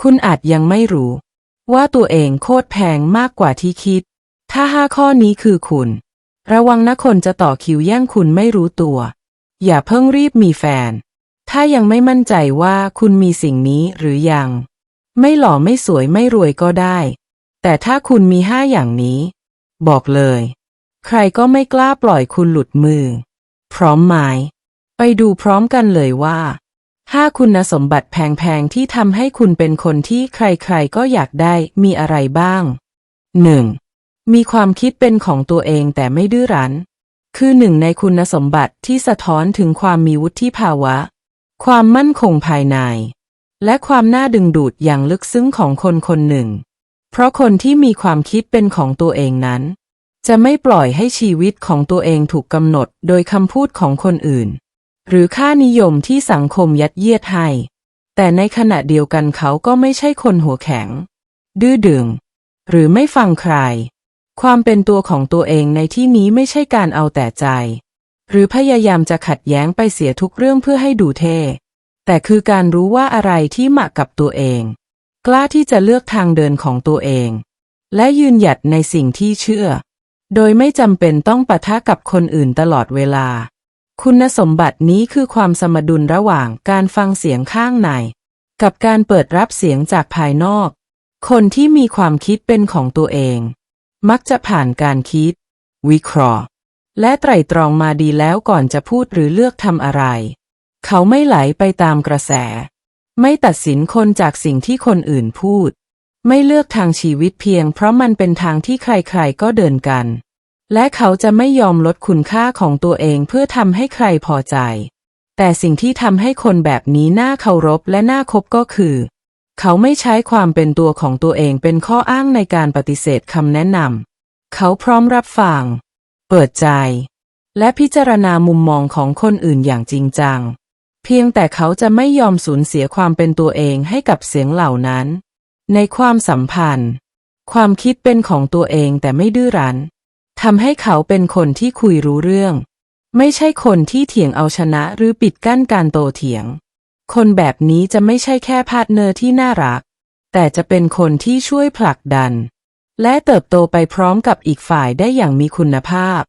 คุณอาจยังไม่รู้ ว่าตัวเองโคตรแพงมากกว่าที่คิด ถ้าห้าข้อนี้คือคุณ ระวังนะคนจะต่อคิวแย่งคุณไม่รู้ตัว อย่าเพิ่งรีบมีแฟน ถ้ายังไม่มั่นใจว่าคุณมีสิ่งนี้หรือยัง ไม่หล่อไม่สวยไม่รวยก็ได้ แต่ถ้าคุณมีห้าอย่างนี้ บอกเลย ใครก็ไม่กล้าปล่อยคุณหลุดมือ พร้อมไหมไปดูพร้อมกันเลยว่า ห้าคุณสมบัติแพงๆ ที่ทำให้คุณเป็นคนที่ใครๆ ก็อยากได้มีอะไรบ้าง 1. มีความคิดเป็นของตัวเองแต่ไม่ดื้อรั้น คือหนึ่งในคุณสมบัติที่สะท้อนถึงความมีวุฒิภาวะ ความมั่นคงภายใน และความน่าดึงดูดอย่างลึกซึ้งของคนคนหนึ่ง เพราะคนที่มีความคิดเป็นของตัวเองนั้น จะไม่ปล่อยให้ชีวิตของตัวเองถูกกำหนดโดยคำพูดของคนอื่น หรือค่านิยมที่สังคมยัดเยียดให้ แต่ในขณะเดียวกันเขาก็ไม่ใช่คนหัวแข็ง ดื้อดึง หรือไม่ฟังใคร ความเป็นตัวของตัวเองในที่นี้ไม่ใช่การเอาแต่ใจ หรือพยายามจะขัดแย้งไปเสียทุกเรื่องเพื่อให้ดูเท่ แต่คือการรู้ว่าอะไรที่เหมาะกับตัวเอง กล้าที่จะเลือกทางเดินของตัวเอง และยืนหยัดในสิ่งที่เชื่อ โดยไม่จำเป็นต้องปะทะกับคนอื่นตลอดเวลา คุณสมบัตินี้คือความสมดุลระหว่างการฟังเสียงข้างใน กับการเปิดรับเสียงจากภายนอก คนที่มีความคิดเป็นของตัวเอง มักจะผ่านการคิด วิเคราะห์ และไตร่ตรองมาดีแล้วก่อนจะพูดหรือเลือกทำอะไร เขาไม่ไหลไปตามกระแส ไม่ตัดสินคนจากสิ่งที่คนอื่นพูด ไม่เลือกทางชีวิตเพียงเพราะมันเป็นทางที่ใครๆก็เดินกัน และเขาจะไม่ยอมลดคุณค่าของตัวเองเพื่อทำให้ใครพอใจ แต่สิ่งที่ทำให้คนแบบนี้น่าเคารพและน่าคบก็คือ เขาไม่ใช้ความเป็นตัวของตัวเองเป็นข้ออ้างในการปฏิเสธคำแนะนำ เขาพร้อมรับฟัง เปิดใจ และพิจารณามุมมองของคนอื่นอย่างจริงจัง เพียงแต่เขาจะไม่ยอมสูญเสียความเป็นตัวเองให้กับเสียงเหล่านั้น ในความสัมพันธ์ ความคิดเป็นของตัวเองแต่ไม่ดื้อรั้น ทำให้เขาเป็นคนที่คุยรู้เรื่อง ไม่ใช่คนที่เถียงเอาชนะหรือปิดกั้นการโตเถียง คนแบบนี้จะไม่ใช่แค่พาร์ทเนอร์ที่น่ารัก แต่จะเป็นคนที่ช่วยผลักดัน และเติบโตไปพร้อมกับอีกฝ่ายได้อย่างมีคุณภาพ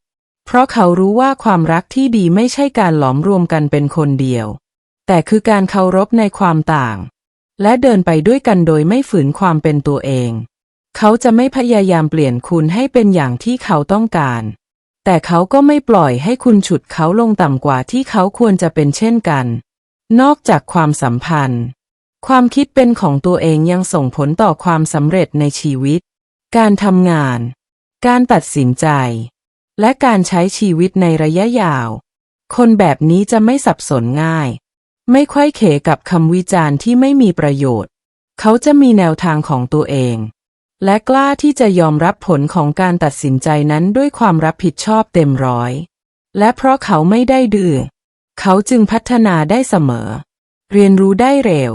เพราะเขารู้ว่าความรักที่ดีไม่ใช่การหลอมรวมกันเป็นคนเดียว แต่คือการเคารพในความต่าง และเดินไปด้วยกันโดยไม่ฝืนความเป็นตัวเอง เขาจะไม่พยายามเปลี่ยนคุณให้เป็นอย่างที่เขาต้องการ แต่เขาก็ไม่ปล่อยให้คุณฉุดเขาลงต่ำกว่าที่เขาควรจะเป็นเช่นกัน นอกจากความสัมพันธ์ ความคิดเป็นของตัวเองยังส่งผลต่อความสำเร็จในชีวิต การทำงาน การตัดสินใจ และการใช้ชีวิตในระยะยาว คนแบบนี้จะไม่สับสนง่าย ไม่ค่อยเขกับคำวิจารณ์ที่ไม่มีประโยชน์ เขาจะมีแนวทางของตัวเอง และกล้าที่จะยอมรับผลของการตัดสินใจนั้นด้วยความรับผิดชอบเต็มร้อย และเพราะเขาไม่ได้ดื้อเขาจึงพัฒนาได้เสมอ เรียนรู้ได้เร็ว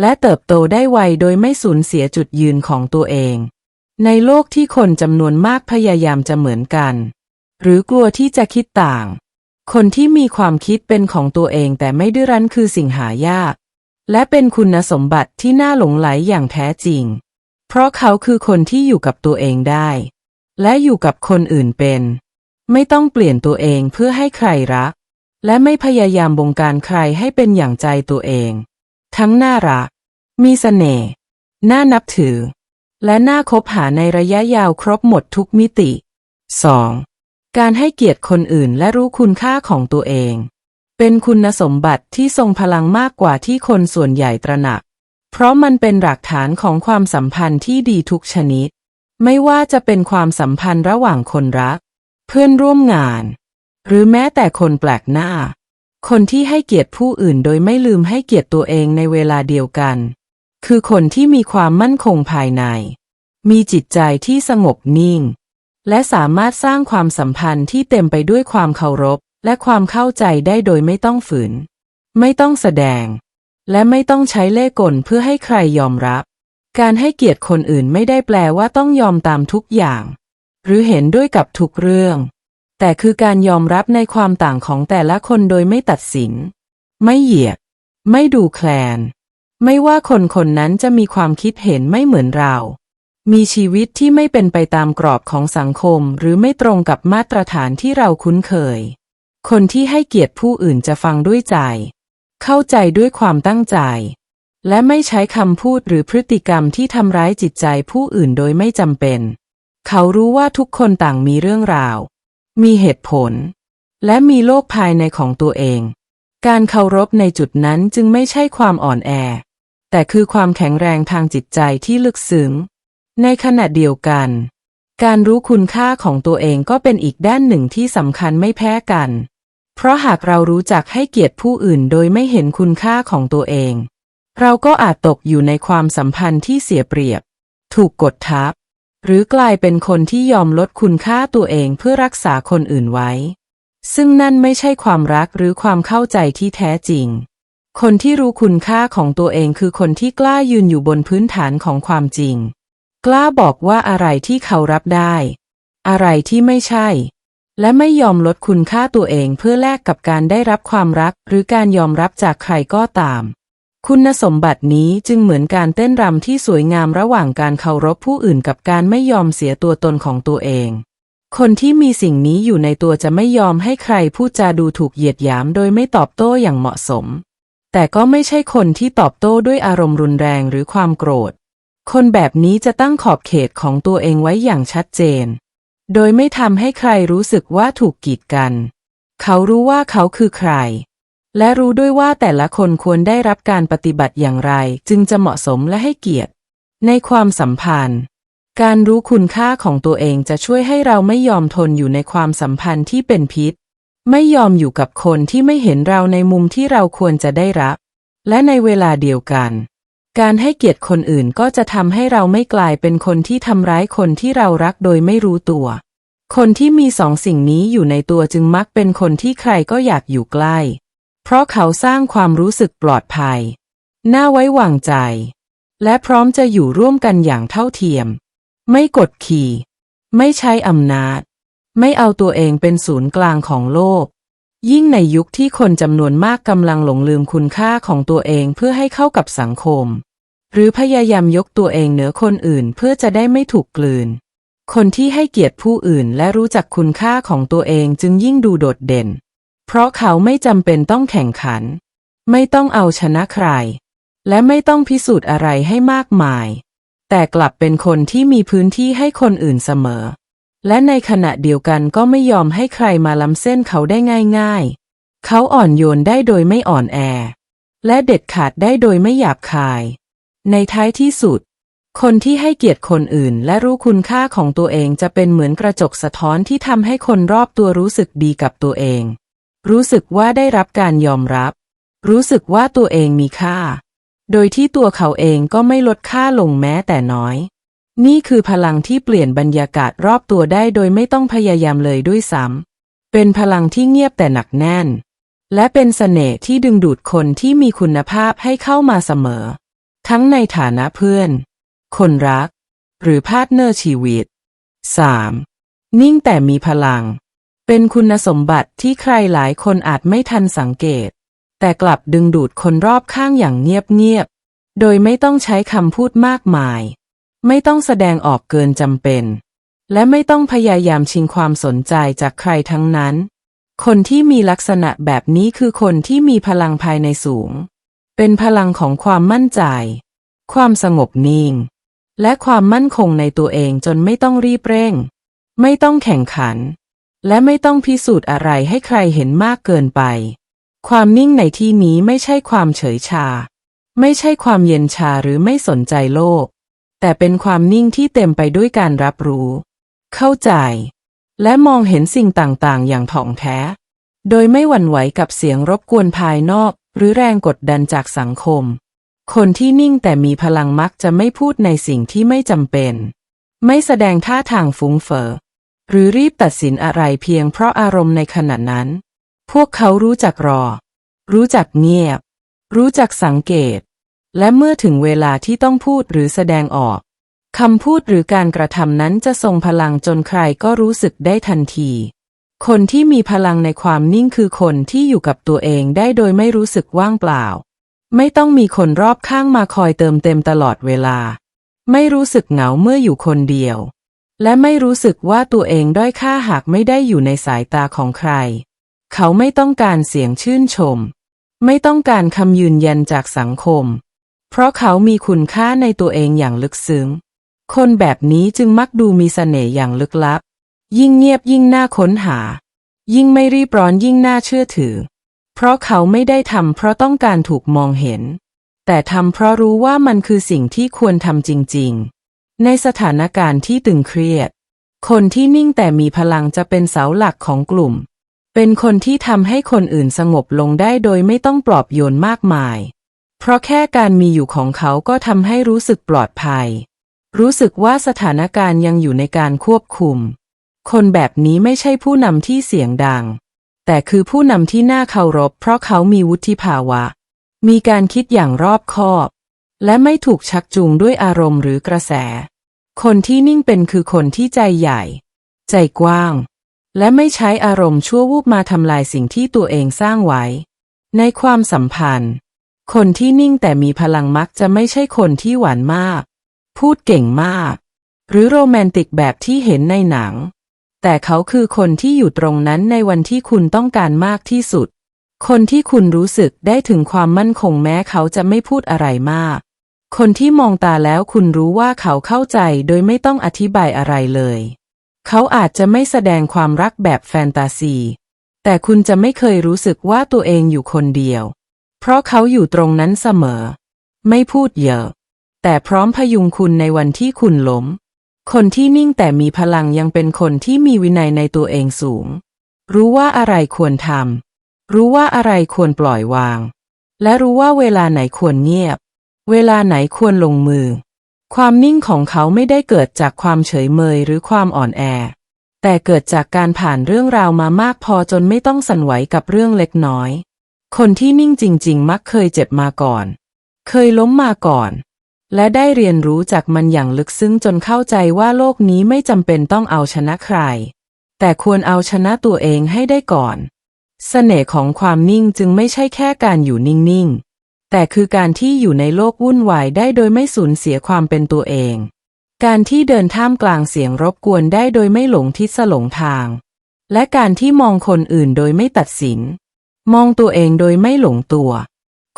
และเติบโตได้ไวโดยไม่สูญเสียจุดยืนของตัวเอง ในโลกที่คนจำนวนมากพยายามจะเหมือนกัน หรือกลัวที่จะคิดต่าง คนที่มีความคิดเป็นของตัวเองแต่ไม่ดื้อรั้นคือสิ่งหายาก และเป็นคุณสมบัติที่น่าหลงไหลอย่างแท้จริง เพราะเขาคือคนที่อยู่กับตัวเองได้ และอยู่กับคนอื่นเป็น ไม่ต้องเปลี่ยนตัวเองเพื่อให้ใครรัก และไม่พยายามบงการใครให้เป็นอย่างใจตัวเอง ทั้งน่ารัก มีเสน่ห์น่านับถือ และน่าคบหาในระยะยาวครบหมดทุกมิติ 2. การให้เกียรติคนอื่นและรู้คุณค่าของตัวเอง เป็นคุณสมบัติที่ทรงพลังมากกว่าที่คนส่วนใหญ่ตระหนัก เพราะมันเป็นหลักฐานของความสัมพันธ์ที่ดีทุกชนิด ไม่ว่าจะเป็นความสัมพันธ์ระหว่างคนรัก เพื่อนร่วมงาน หรือแม้แต่คนแปลกหน้า คนที่ให้เกียรติผู้อื่นโดยไม่ลืมให้เกียรติตัวเองในเวลาเดียวกัน คือคนที่มีความมั่นคงภายใน มีจิตใจที่สงบนิ่ง และสามารถสร้างความสัมพันธ์ที่เต็มไปด้วยความเคารพ และความเข้าใจได้โดยไม่ต้องฝืน ไม่ต้องแสดง และไม่ต้องใช้เล่ห์กลเพื่อให้ใครยอมรับ การให้เกียรติคนอื่นไม่ได้แปลว่าต้องยอมตามทุกอย่าง หรือเห็นด้วยกับทุกเรื่อง แต่คือการยอมรับในความต่างของแต่ละคนโดยไม่ตัดสิน ไม่เหยียด ไม่ดูแคลน ไม่ว่าคนคนนั้นจะมีความคิดเห็นไม่เหมือนเรา มีชีวิตที่ไม่เป็นไปตามกรอบของสังคม หรือไม่ตรงกับมาตรฐานที่เราคุ้นเคย คนที่ให้เกียรติผู้อื่นจะฟังด้วยใจ เข้าใจด้วยความตั้งใจ และไม่ใช้คำพูดหรือพฤติกรรมที่ทำร้ายจิตใจผู้อื่นโดยไม่จำเป็น เขารู้ว่าทุกคนต่างมีเรื่องราว มีเหตุผล และมีโลกภายในของตัวเอง การเคารพในจุดนั้นจึงไม่ใช่ความอ่อนแอ แต่คือความแข็งแรงทางจิตใจที่ลึกซึ้ง ในขณะเดียวกัน การรู้คุณค่าของตัวเองก็เป็นอีกด้านหนึ่งที่สำคัญไม่แพ้กัน เพราะหากเรารู้จักให้เกียรติผู้อื่นโดยไม่เห็นคุณค่าของตัวเอง เราก็อาจตกอยู่ในความสัมพันธ์ที่เสียเปรียบ ถูกกดทับ หรือกลายเป็นคนที่ยอมลดคุณค่าตัวเองเพื่อรักษาคนอื่นไว้ ซึ่งนั่นไม่ใช่ความรักหรือความเข้าใจที่แท้จริง คนที่รู้คุณค่าของตัวเองคือคนที่กล้ายืนอยู่บนพื้นฐานของความจริง กล้าบอกว่าอะไรที่เขารับได้ อะไรที่ไม่ใช่ และไม่ยอมลดคุณค่าตัวเองเพื่อแลกกับการได้รับความรัก หรือการยอมรับจากใครก็ตาม คุณสมบัตินี้จึงเหมือนการเต้นรำที่สวยงามระหว่างการเคารพผู้อื่นกับการไม่ยอมเสียตัวตนของตัวเอง คนที่มีสิ่งนี้อยู่ในตัวจะไม่ยอมให้ใครพูดจาดูถูกเหยียดหยามโดยไม่ตอบโต้อย่างเหมาะสม แต่ก็ไม่ใช่คนที่ตอบโต้ด้วยอารมณ์รุนแรงหรือความโกรธ คนแบบนี้จะตั้งขอบเขตของตัวเองไว้อย่างชัดเจน โดยไม่ทำให้ใครรู้สึกว่าถูกกีดกัน เขารู้ว่าเขาคือใคร และรู้ด้วยว่าแต่ละคนควรได้รับการปฏิบัติอย่างไร จึงจะเหมาะสมและให้เกียรติ ในความสัมพันธ์ การรู้คุณค่าของตัวเองจะช่วยให้เราไม่ยอมทนอยู่ในความสัมพันธ์ที่เป็นพิษ ไม่ยอมอยู่กับคนที่ไม่เห็นเราในมุมที่เราควรจะได้รับ และในเวลาเดียวกัน การให้เกียรติคนอื่นก็จะทำให้เราไม่กลายเป็นคนที่ทำร้ายคนที่เรารักโดยไม่รู้ตัว คนที่มีสองสิ่งนี้อยู่ในตัวจึงมักเป็นคนที่ใครก็อยากอยู่ใกล้ เพราะเขาสร้างความรู้สึกปลอดภัย น่าไว้วางใจ และพร้อมจะอยู่ร่วมกันอย่างเท่าเทียม ไม่กดขี่ ไม่ใช้อำนาจ ไม่เอาตัวเองเป็นศูนย์กลางของโลก ยิ่งในยุคที่คนจำนวนมากกำลังหลงลืมคุณค่าของตัวเองเพื่อให้เข้ากับสังคม หรือพยายามยกตัวเองเหนือคนอื่นเพื่อจะได้ไม่ถูกกลืน คนที่ให้เกียรติผู้อื่นและรู้จักคุณค่าของตัวเองจึงยิ่งดูโดดเด่น เพราะเขาไม่จำเป็นต้องแข่งขัน ไม่ต้องเอาชนะใคร และไม่ต้องพิสูจน์อะไรให้มากมาย แต่กลับเป็นคนที่มีพื้นที่ให้คนอื่นเสมอ และในขณะเดียวกันก็ไม่ยอมให้ใครมาล้ำเส้นเขาได้ง่ายๆ เขาอ่อนโยนได้โดยไม่อ่อนแอ และเด็ดขาดได้โดยไม่หยาบคาย ในท้ายที่สุด คนที่ให้เกียรติคนอื่น และรู้คุณค่าของตัวเองจะเป็นเหมือนกระจกสะท้อนที่ทำให้คนรอบตัวรู้สึกดีกับตัวเอง รู้สึกว่าได้รับการยอมรับ รู้สึกว่าตัวเองมีค่า โดยที่ตัวเขาเองก็ไม่ลดค่าลงแม้แต่น้อย นี่คือพลังที่เปลี่ยนบรรยากาศรอบตัวได้โดยไม่ต้องพยายามเลยด้วยซ้ำ เป็นพลังที่เงียบแต่หนักแน่น และเป็นเสน่ห์ที่ดึงดูดคนที่มีคุณภาพให้เข้ามาเสมอ ทั้งในฐานะเพื่อน คนรัก หรือพาร์ทเนอร์ชีวิต 3. นิ่งแต่มีพลัง เป็นคุณสมบัติที่ใครหลายคนอาจไม่ทันสังเกต แต่กลับดึงดูดคนรอบข้างอย่างเงียบๆ โดยไม่ต้องใช้คำพูดมากมาย ไม่ต้องแสดงออกเกินจำเป็น และไม่ต้องพยายามชิงความสนใจจากใครทั้งนั้น คนที่มีลักษณะแบบนี้คือคนที่มีพลังภายในสูง เป็นพลังของความมั่นใจ ความสงบนิ่ง และความมั่นคงในตัวเองจนไม่ต้องรีบเร่ง ไม่ต้องแข่งขัน และไม่ต้องพิสูจน์อะไรให้ใครเห็นมากเกินไป ความนิ่งในที่นี้ไม่ใช่ความเฉยชา ไม่ใช่ความเย็นชาหรือไม่สนใจโลก แต่เป็นความนิ่งที่เต็มไปด้วยการรับรู้ เข้าใจ และมองเห็นสิ่งต่างๆ อย่างถ่องแท้ โดยไม่หวั่นไหวกับเสียงรบกวนภายนอก หรือแรงกดดันจากสังคม คนที่นิ่งแต่มีพลังมักจะไม่พูดในสิ่งที่ไม่จำเป็น ไม่แสดงท่าทางฟุ้งเฟอ้อหรือรีบตัดสินอะไรเพียงเพราะอารมณ์ในขณะนั้น พวกเขารู้จักรอ รู้จักเงียบ รู้จักสังเกต และเมื่อถึงเวลาที่ต้องพูดหรือแสดงออกคำพูดหรือการกระทำนั้นจะทรงพลังจนใครก็รู้สึกได้ทันที คนที่มีพลังในความนิ่งคือคนที่อยู่กับตัวเองได้โดยไม่รู้สึกว่างเปล่า ไม่ต้องมีคนรอบข้างมาคอยเติมเต็มตลอดเวลา ไม่รู้สึกเหงาเมื่ออยู่คนเดียว และไม่รู้สึกว่าตัวเองด้อยค่าหากไม่ได้อยู่ในสายตาของใคร เขาไม่ต้องการเสียงชื่นชม ไม่ต้องการคำยืนยันจากสังคม เพราะเขามีคุณค่าในตัวเองอย่างลึกซึ้ง คนแบบนี้จึงมักดูมีเสน่ห์อย่างลึกลับ ยิ่งเงียบยิ่งน่าค้นหา ยิ่งไม่รีบร้อนยิ่งน่าเชื่อถือ เพราะเขาไม่ได้ทำเพราะต้องการถูกมองเห็น แต่ทำเพราะรู้ว่ามันคือสิ่งที่ควรทำจริง ๆ ในสถานการณ์ที่ตึงเครียด คนที่นิ่งแต่มีพลังจะเป็นเสาหลักของกลุ่ม เป็นคนที่ทำให้คนอื่นสงบลงได้โดยไม่ต้องปลอบโยนมากมาย เพราะแค่การมีอยู่ของเขาก็ทำให้รู้สึกปลอดภัย รู้สึกว่าสถานการณ์ยังอยู่ในการควบคุม คนแบบนี้ไม่ใช่ผู้นำที่เสียงดัง แต่คือผู้นำที่น่าเคารพ เพราะเขามีวุฒิภาวะ มีการคิดอย่างรอบคอบ และไม่ถูกชักจูงด้วยอารมณ์หรือกระแส คนที่นิ่งเป็นคือคนที่ใจใหญ่ ใจกว้าง และไม่ใช้อารมณ์ชั่ววูบมาทำลายสิ่งที่ตัวเองสร้างไว้ ในความสัมพันธ์ คนที่นิ่งแต่มีพลังมักจะไม่ใช่คนที่หวานมาก พูดเก่งมาก หรือโรแมนติกแบบที่เห็นในหนัง แต่เขาคือคนที่อยู่ตรงนั้นในวันที่คุณต้องการมากที่สุด คนที่คุณรู้สึกได้ถึงความมั่นคงแม้เขาจะไม่พูดอะไรมาก คนที่มองตาแล้วคุณรู้ว่าเขาเข้าใจโดยไม่ต้องอธิบายอะไรเลย เขาอาจจะไม่แสดงความรักแบบแฟนตาซี แต่คุณจะไม่เคยรู้สึกว่าตัวเองอยู่คนเดียว เพราะเขาอยู่ตรงนั้นเสมอ ไม่พูดเยอะ แต่พร้อมพยุงคุณในวันที่คุณล้ม คนที่นิ่งแต่มีพลังยังเป็นคนที่มีวินัยในตัวเองสูง รู้ว่าอะไรควรทำรู้ว่าอะไรควรปล่อยวาง และรู้ว่าเวลาไหนควรเงียบ เวลาไหนควรลงมือ ความนิ่งของเขาไม่ได้เกิดจากความเฉยเมยหรือความอ่อนแอ แต่เกิดจากการผ่านเรื่องราวมามากพอจนไม่ต้องสั่นไหวกับเรื่องเล็กน้อย คนที่นิ่งจริง ๆ มักเคยเจ็บมาก่อน เคยล้มมาก่อน และได้เรียนรู้จากมันอย่างลึกซึ้งจนเข้าใจว่าโลกนี้ไม่จำเป็นต้องเอาชนะใคร แต่ควรเอาชนะตัวเองให้ได้ก่อน เสน่ห์ของความนิ่งจึงไม่ใช่แค่การอยู่นิ่ง ๆ แต่คือการที่อยู่ในโลกวุ่นวายได้โดยไม่สูญเสียความเป็นตัวเอง การที่เดินท่ามกลางเสียงรบกวนได้โดยไม่หลงทิศหลงทาง และการที่มองคนอื่นโดยไม่ตัดสิน มองตัวเองโดยไม่หลงตัว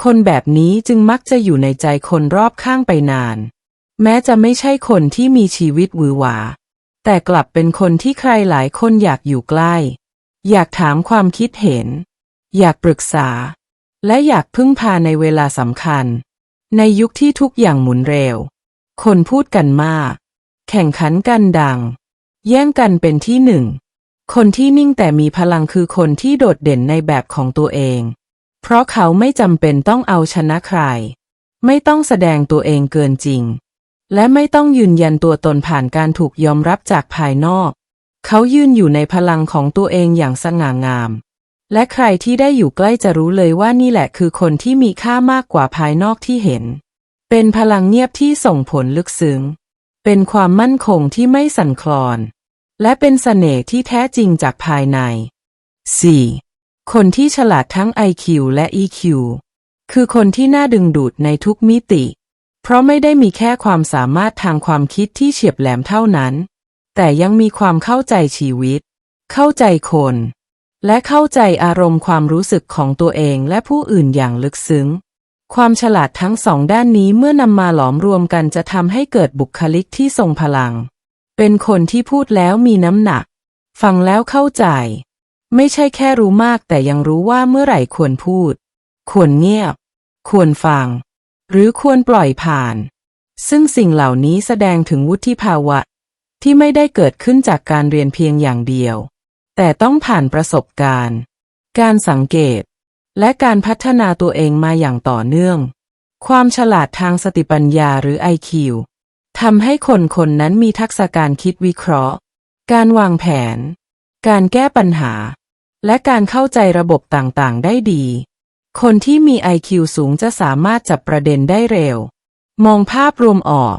คนแบบนี้จึงมักจะอยู่ในใจคนรอบข้างไปนาน แม้จะไม่ใช่คนที่มีชีวิตหวือหวา แต่กลับเป็นคนที่ใครหลายคนอยากอยู่ใกล้ อยากถามความคิดเห็น อยากปรึกษา และอยากพึ่งพาในเวลาสำคัญ ในยุคที่ทุกอย่างหมุนเร็ว คนพูดกันมาก แข่งขันกันดัง แย่งกันเป็นที่หนึ่ง คนที่นิ่งแต่มีพลังคือคนที่โดดเด่นในแบบของตัวเอง เพราะเขาไม่จำเป็นต้องเอาชนะใคร ไม่ต้องแสดงตัวเองเกินจริง และไม่ต้องยืนยันตัวตนผ่านการถูกยอมรับจากภายนอก เขายืนอยู่ในพลังของตัวเองอย่างสง่างาม และใครที่ได้อยู่ใกล้จะรู้เลยว่านี่แหละคือคนที่มีค่ามากกว่าภายนอกที่เห็น เป็นพลังเงียบที่ส่งผลลึกซึ้ง เป็นความมั่นคงที่ไม่สั่นคลอน และเป็นเสน่ห์ที่แท้จริงจากภายใน 4. คนที่ฉลาดทั้ง IQ และ EQ คือคนที่น่าดึงดูดในทุกมิติ เพราะไม่ได้มีแค่ความสามารถทางความคิดที่เฉียบแหลมเท่านั้น แต่ยังมีความเข้าใจชีวิต เข้าใจคน และเข้าใจอารมณ์ความรู้สึกของตัวเองและผู้อื่นอย่างลึกซึ้ง ความฉลาดทั้งสองด้านนี้เมื่อนำมาหลอมรวมกันจะทำให้เกิดบุคลิกที่ทรงพลัง เป็นคนที่พูดแล้วมีน้ำหนัก ฟังแล้วเข้าใจ ไม่ใช่แค่รู้มากแต่ยังรู้ว่าเมื่อไหร่ควรพูด ควรเงียบ ควรฟัง หรือควรปล่อยผ่าน ซึ่งสิ่งเหล่านี้แสดงถึงวุฒิภาวะ ที่ไม่ได้เกิดขึ้นจากการเรียนเพียงอย่างเดียว แต่ต้องผ่านประสบการณ์ การสังเกต และการพัฒนาตัวเองมาอย่างต่อเนื่อง ความฉลาดทางสติปัญญาหรือ IQ ทำให้คนคนนั้นมีทักษะการคิดวิเคราะห์ การวางแผน การแก้ปัญหา และการเข้าใจระบบต่างๆ ได้ดี คนที่มี IQ สูงจะสามารถจับประเด็นได้เร็ว มองภาพรวมออก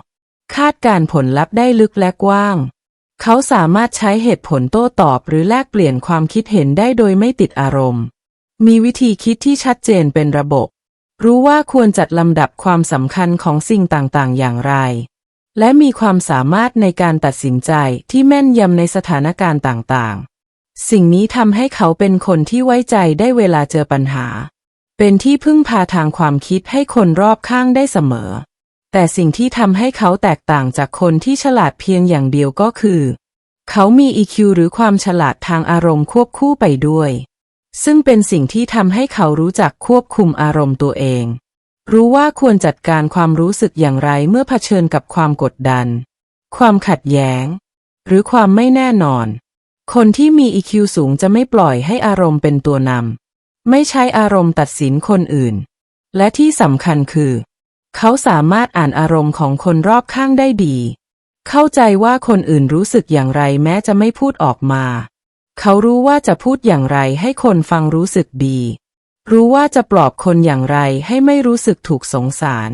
คาดการผลลัพธ์ได้ลึกและกว้าง เขาสามารถใช้เหตุผลโต้ตอบหรือแลกเปลี่ยนความคิดเห็นได้โดยไม่ติดอารมณ์ มีวิธีคิดที่ชัดเจนเป็นระบบ รู้ว่าควรจัดลำดับความสำคัญของสิ่งต่างๆ อย่างไร และมีความสามารถในการตัดสินใจที่แม่นยำในสถานการณ์ต่างๆ สิ่งนี้ทำให้เขาเป็นคนที่ไว้ใจได้เวลาเจอปัญหา เป็นที่พึ่งพาทางความคิดให้คนรอบข้างได้เสมอ แต่สิ่งที่ทำให้เขาแตกต่างจากคนที่ฉลาดเพียงอย่างเดียวก็คือ เขามี EQ หรือความฉลาดทางอารมณ์ควบคู่ไปด้วย ซึ่งเป็นสิ่งที่ทำให้เขารู้จักควบคุมอารมณ์ตัวเอง รู้ว่าควรจัดการความรู้สึกอย่างไรเมื่อเผชิญกับความกดดัน ความขัดแย้ง หรือความไม่แน่นอน คนที่มี EQ สูงจะไม่ปล่อยให้อารมณ์เป็นตัวนำ ไม่ใช้อารมณ์ตัดสินคนอื่น และที่สำคัญคือ เขาสามารถอ่านอารมณ์ของคนรอบข้างได้ดี เข้าใจว่าคนอื่นรู้สึกอย่างไรแม้จะไม่พูดออกมา เขารู้ว่าจะพูดอย่างไรให้คนฟังรู้สึกดี รู้ว่าจะปลอบคนอย่างไรให้ไม่รู้สึกถูกสงสาร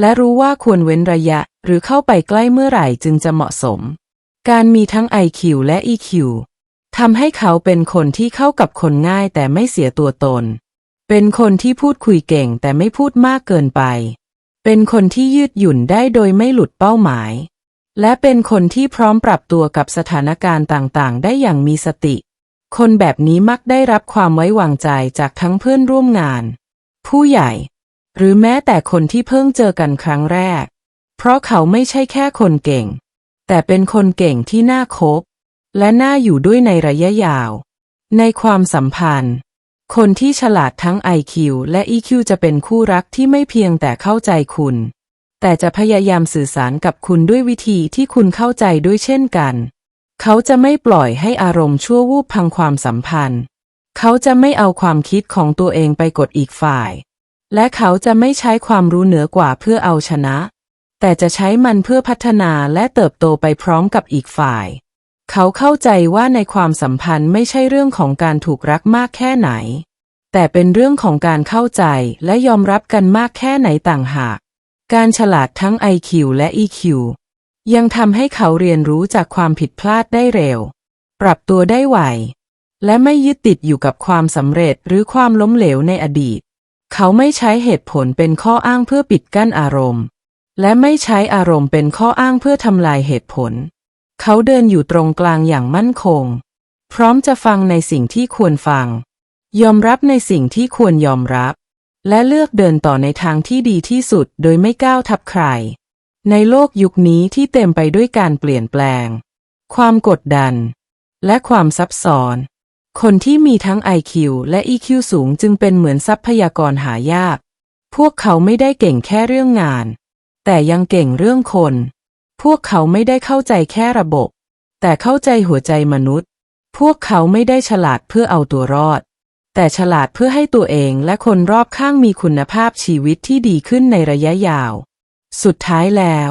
และรู้ว่าควรเว้นระยะหรือเข้าไปใกล้เมื่อไหร่จึงจะเหมาะสม การมีทั้ง IQ และ EQ ทำให้เขาเป็นคนที่เข้ากับคนง่ายแต่ไม่เสียตัวตน เป็นคนที่พูดคุยเก่งแต่ไม่พูดมากเกินไป เป็นคนที่ยืดหยุ่นได้โดยไม่หลุดเป้าหมาย และเป็นคนที่พร้อมปรับตัวกับสถานการณ์ต่างๆ ได้อย่างมีสติ คนแบบนี้มักได้รับความไว้วางใจจากทั้งเพื่อนร่วมงาน ผู้ใหญ่ หรือแม้แต่คนที่เพิ่งเจอกันครั้งแรก เพราะเขาไม่ใช่แค่คนเก่ง แต่เป็นคนเก่งที่น่าคบ และน่าอยู่ด้วยในระยะยาว ในความสัมพันธ์ คนที่ฉลาดทั้ง IQ และ EQ จะเป็นคู่รักที่ไม่เพียงแต่เข้าใจคุณ แต่จะพยายามสื่อสารกับคุณด้วยวิธีที่คุณเข้าใจด้วยเช่นกัน เขาจะไม่ปล่อยให้อารมณ์ชั่ววูบพังความสัมพันธ์ เขาจะไม่เอาความคิดของตัวเองไปกดอีกฝ่าย และเขาจะไม่ใช้ความรู้เหนือกว่าเพื่อเอาชนะ แต่จะใช้มันเพื่อพัฒนาและเติบโตไปพร้อมกับอีกฝ่าย เขาเข้าใจว่าในความสัมพันธ์ไม่ใช่เรื่องของการถูกรักมากแค่ไหน แต่เป็นเรื่องของการเข้าใจและยอมรับกันมากแค่ไหนต่างหาก การฉลาดทั้ง IQ และ EQ ยังทำให้เขาเรียนรู้จากความผิดพลาดได้เร็ว ปรับตัวได้ไว และไม่ยึดติดอยู่กับความสำเร็จหรือความล้มเหลวในอดีต เขาไม่ใช้เหตุผลเป็นข้ออ้างเพื่อปิดกั้นอารมณ์ และไม่ใช้อารมณ์เป็นข้ออ้างเพื่อทำลายเหตุผล เขาเดินอยู่ตรงกลางอย่างมั่นคง พร้อมจะฟังในสิ่งที่ควรฟัง ยอมรับในสิ่งที่ควรยอมรับ และเลือกเดินต่อในทางที่ดีที่สุดโดยไม่ก้าวทับใคร ในโลกยุคนี้ที่เต็มไปด้วยการเปลี่ยนแปลง ความกดดัน และความซับซ้อน คนที่มีทั้ง IQ และ EQ สูงจึงเป็นเหมือนทรัพยากรหายาก พวกเขาไม่ได้เก่งแค่เรื่องงาน แต่ยังเก่งเรื่องคน พวกเขาไม่ได้เข้าใจแค่ระบบ แต่เข้าใจหัวใจมนุษย์ พวกเขาไม่ได้ฉลาดเพื่อเอาตัวรอด แต่ฉลาดเพื่อให้ตัวเองและคนรอบข้างมีคุณภาพชีวิตที่ดีขึ้นในระยะยาว สุดท้ายแล้ว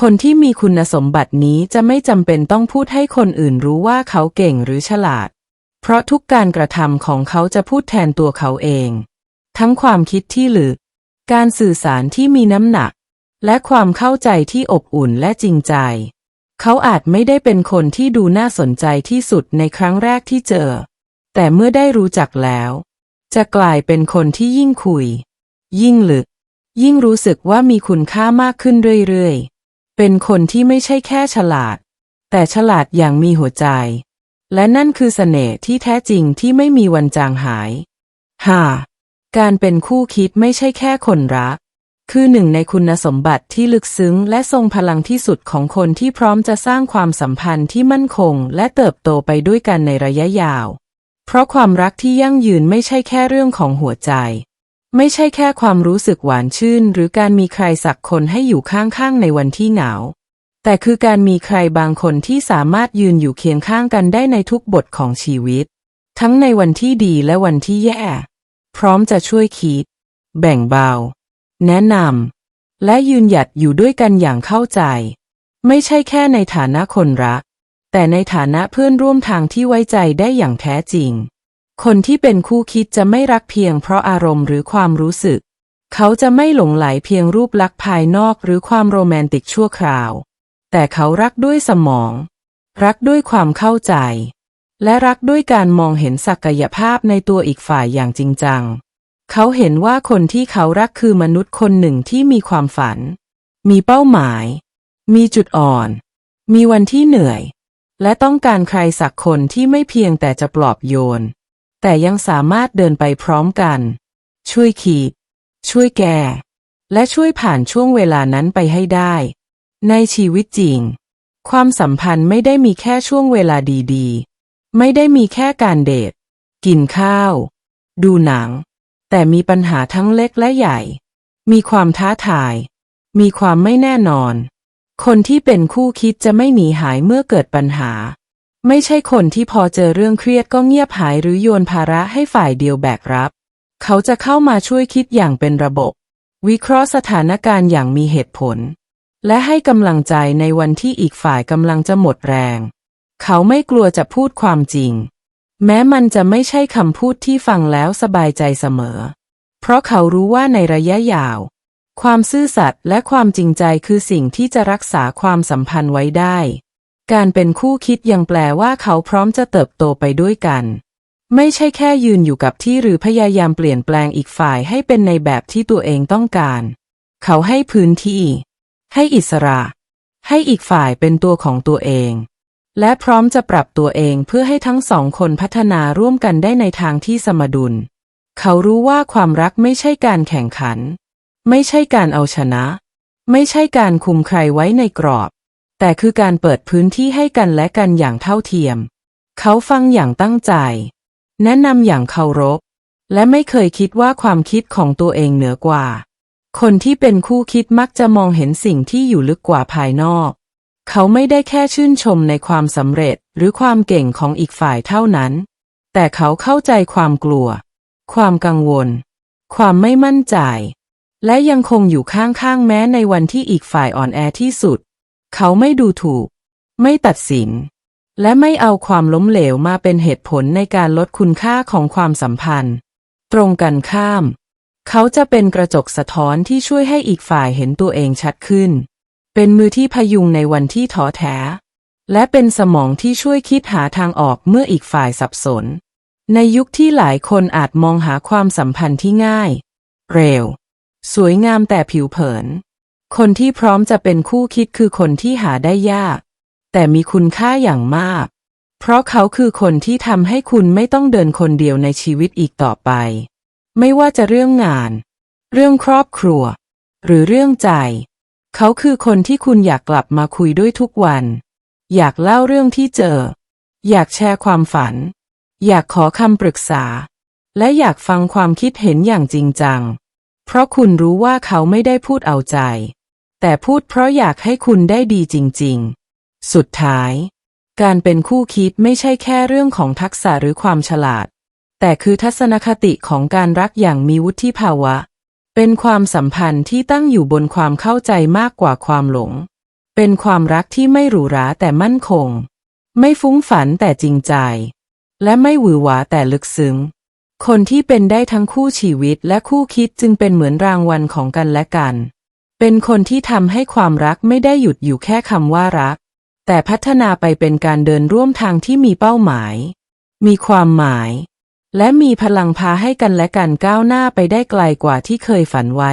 คนที่มีคุณสมบัตินี้จะไม่จำเป็นต้องพูดให้คนอื่นรู้ว่าเขาเก่งหรือฉลาด เพราะทุกการกระทำของเขาจะพูดแทนตัวเขาเอง ทั้งความคิดที่ลึก การสื่อสารที่มีน้ำหนัก และความเข้าใจที่อบอุ่นและจริงใจ เขาอาจไม่ได้เป็นคนที่ดูน่าสนใจที่สุดในครั้งแรกที่เจอ แต่เมื่อได้รู้จักแล้ว จะกลายเป็นคนที่ยิ่งคุย ยิ่งลึก ยิ่งรู้สึกว่ามีคุณค่ามากขึ้นเรื่อยๆ เป็นคนที่ไม่ใช่แค่ฉลาด แต่ฉลาดอย่างมีหัวใจ และนั่นคือเสน่ห์ที่แท้จริงที่ไม่มีวันจางหายฮ่าการเป็นคู่คิดไม่ใช่แค่คนรัก คือหนึ่งในคุณสมบัติที่ลึกซึ้งและทรงพลังที่สุดของคนที่พร้อมจะสร้างความสัมพันธ์ที่มั่นคง และเติบโตไปด้วยกันในระยะยาว เพราะความรักที่ยั่งยืนไม่ใช่แค่เรื่องของหัวใจ ไม่ใช่แค่ความรู้สึกหวานชื่น หรือการมีใครสักคนให้อยู่ข้างๆในวันที่หงาว แต่คือการมีใครบางคนที่สามารถยืนอยู่เคียงข้างกันได้ในทุกบทของชีวิต ทั้งในวันที่ดีและวันที่แย่ พร้อมจะช่วยคิด แบ่งเบา แนะนำและยืนหยัดอยู่ด้วยกันอย่างเข้าใจ ไม่ใช่แค่ในฐานะคนรัก แต่ในฐานะเพื่อนร่วมทางที่ไว้ใจได้อย่างแท้จริง คนที่เป็นคู่คิดจะไม่รักเพียงเพราะอารมณ์หรือความรู้สึก เขาจะไม่หลงไหลเพียงรูปลักษณ์ภายนอกหรือความโรแมนติกชั่วคราว แต่เขารักด้วยสมอง รักด้วยความเข้าใจ และรักด้วยการมองเห็นศักยภาพในตัวอีกฝ่ายอย่างจริงจัง เขาเห็นว่าคนที่เขารักคือมนุษย์คนหนึ่งที่มีความฝัน มีเป้าหมาย มีจุดอ่อน มีวันที่เหนื่อย และต้องการใครสักคนที่ไม่เพียงแต่จะปลอบโยน แต่ยังสามารถเดินไปพร้อมกัน ช่วยขีด ช่วยแก้และช่วยผ่านช่วงเวลานั้นไปให้ได้ ในชีวิตจริง ความสัมพันธ์ไม่ได้มีแค่ช่วงเวลาดีๆ ไม่ได้มีแค่การเดท กินข้าว ดูหนัง แต่มีปัญหาทั้งเล็กและใหญ่ มีความท้าทาย มีความไม่แน่นอน คนที่เป็นคู่คิดจะไม่หนีหายเมื่อเกิดปัญหา ไม่ใช่คนที่พอเจอเรื่องเครียดก็เงียบหายหรือโยนภาระให้ฝ่ายเดียวแบกรับ เขาจะเข้ามาช่วยคิดอย่างเป็นระบบ วิเคราะห์สถานการณ์อย่างมีเหตุผล และให้กำลังใจในวันที่อีกฝ่ายกำลังจะหมดแรง เขาไม่กลัวจะพูดความจริง แม้มันจะไม่ใช่คำพูดที่ฟังแล้วสบายใจเสมอ เพราะเขารู้ว่าในระยะยาว ความซื่อสัตย์และความจริงใจคือสิ่งที่จะรักษาความสัมพันธ์ไว้ได้ การเป็นคู่คิดยังแปลว่าเขาพร้อมจะเติบโตไปด้วยกัน ไม่ใช่แค่ยืนอยู่กับที่หรือพยายามเปลี่ยนแปลงอีกฝ่ายให้เป็นในแบบที่ตัวเองต้องการ เขาให้พื้นที่ ให้อิสระ ให้อีกฝ่ายเป็นตัวของตัวเอง และพร้อมจะปรับตัวเองเพื่อให้ทั้งสองคนพัฒนาร่วมกันได้ในทางที่สมดุล เขารู้ว่าความรักไม่ใช่การแข่งขัน ไม่ใช่การเอาชนะ ไม่ใช่การคุมใครไว้ในกรอบ แต่คือการเปิดพื้นที่ให้กันและกันอย่างเท่าเทียม เขาฟังอย่างตั้งใจ แนะนำอย่างเคารพ และไม่เคยคิดว่าความคิดของตัวเองเหนือกว่า คนที่เป็นคู่คิดมักจะมองเห็นสิ่งที่อยู่ลึกกว่าภายนอก เขาไม่ได้แค่ชื่นชมในความสำเร็จหรือความเก่งของอีกฝ่ายเท่านั้น แต่เขาเข้าใจความกลัว ความกังวล ความไม่มั่นใจ และยังคงอยู่ข้างๆแม้ในวันที่อีกฝ่ายอ่อนแอที่สุด เขาไม่ดูถูก ไม่ตัดสิน และไม่เอาความล้มเหลวมาเป็นเหตุผลในการลดคุณค่าของความสัมพันธ์ ตรงกันข้าม เขาจะเป็นกระจกสะท้อนที่ช่วยให้อีกฝ่ายเห็นตัวเองชัดขึ้น เป็นมือที่พยุงในวันที่ท้อแท้ และเป็นสมองที่ช่วยคิดหาทางออกเมื่ออีกฝ่ายสับสน ในยุคที่หลายคนอาจมองหาความสัมพันธ์ที่ง่าย เร็ว สวยงามแต่ผิวเผิน คนที่พร้อมจะเป็นคู่คิดคือคนที่หาได้ยาก แต่มีคุณค่าอย่างมาก เพราะเขาคือคนที่ทำให้คุณไม่ต้องเดินคนเดียวในชีวิตอีกต่อไป ไม่ว่าจะเรื่องงาน เรื่องครอบครัว หรือเรื่องใจ เขาคือคนที่คุณอยากกลับมาคุยด้วยทุกวัน อยากเล่าเรื่องที่เจอ อยากแชร์ความฝัน อยากขอคำปรึกษา และอยากฟังความคิดเห็นอย่างจริงจัง เพราะคุณรู้ว่าเขาไม่ได้พูดเอาใจ แต่พูดเพราะอยากให้คุณได้ดีจริง ๆ สุดท้าย การเป็นคู่คิดไม่ใช่แค่เรื่องของทักษะหรือความฉลาด แต่คือทัศนคติของการรักอย่างมีวุฒิภาวะ เป็นความสัมพันธ์ที่ตั้งอยู่บนความเข้าใจมากกว่าความหลง เป็นความรักที่ไม่หรูหราแต่มั่นคง ไม่ฟุ้งฝันแต่จริงใจ และไม่หวือหวาแต่ลึกซึ้ง คนที่เป็นได้ทั้งคู่ชีวิตและคู่คิดจึงเป็นเหมือนรางวัลของกันและกัน เป็นคนที่ทำให้ความรักไม่ได้หยุดอยู่แค่คำว่ารัก แต่พัฒนาไปเป็นการเดินร่วมทางที่มีเป้าหมาย มีความหมาย และมีพลังพาให้กันและกันก้าวหน้าไปได้ไกลกว่าที่เคยฝันไว้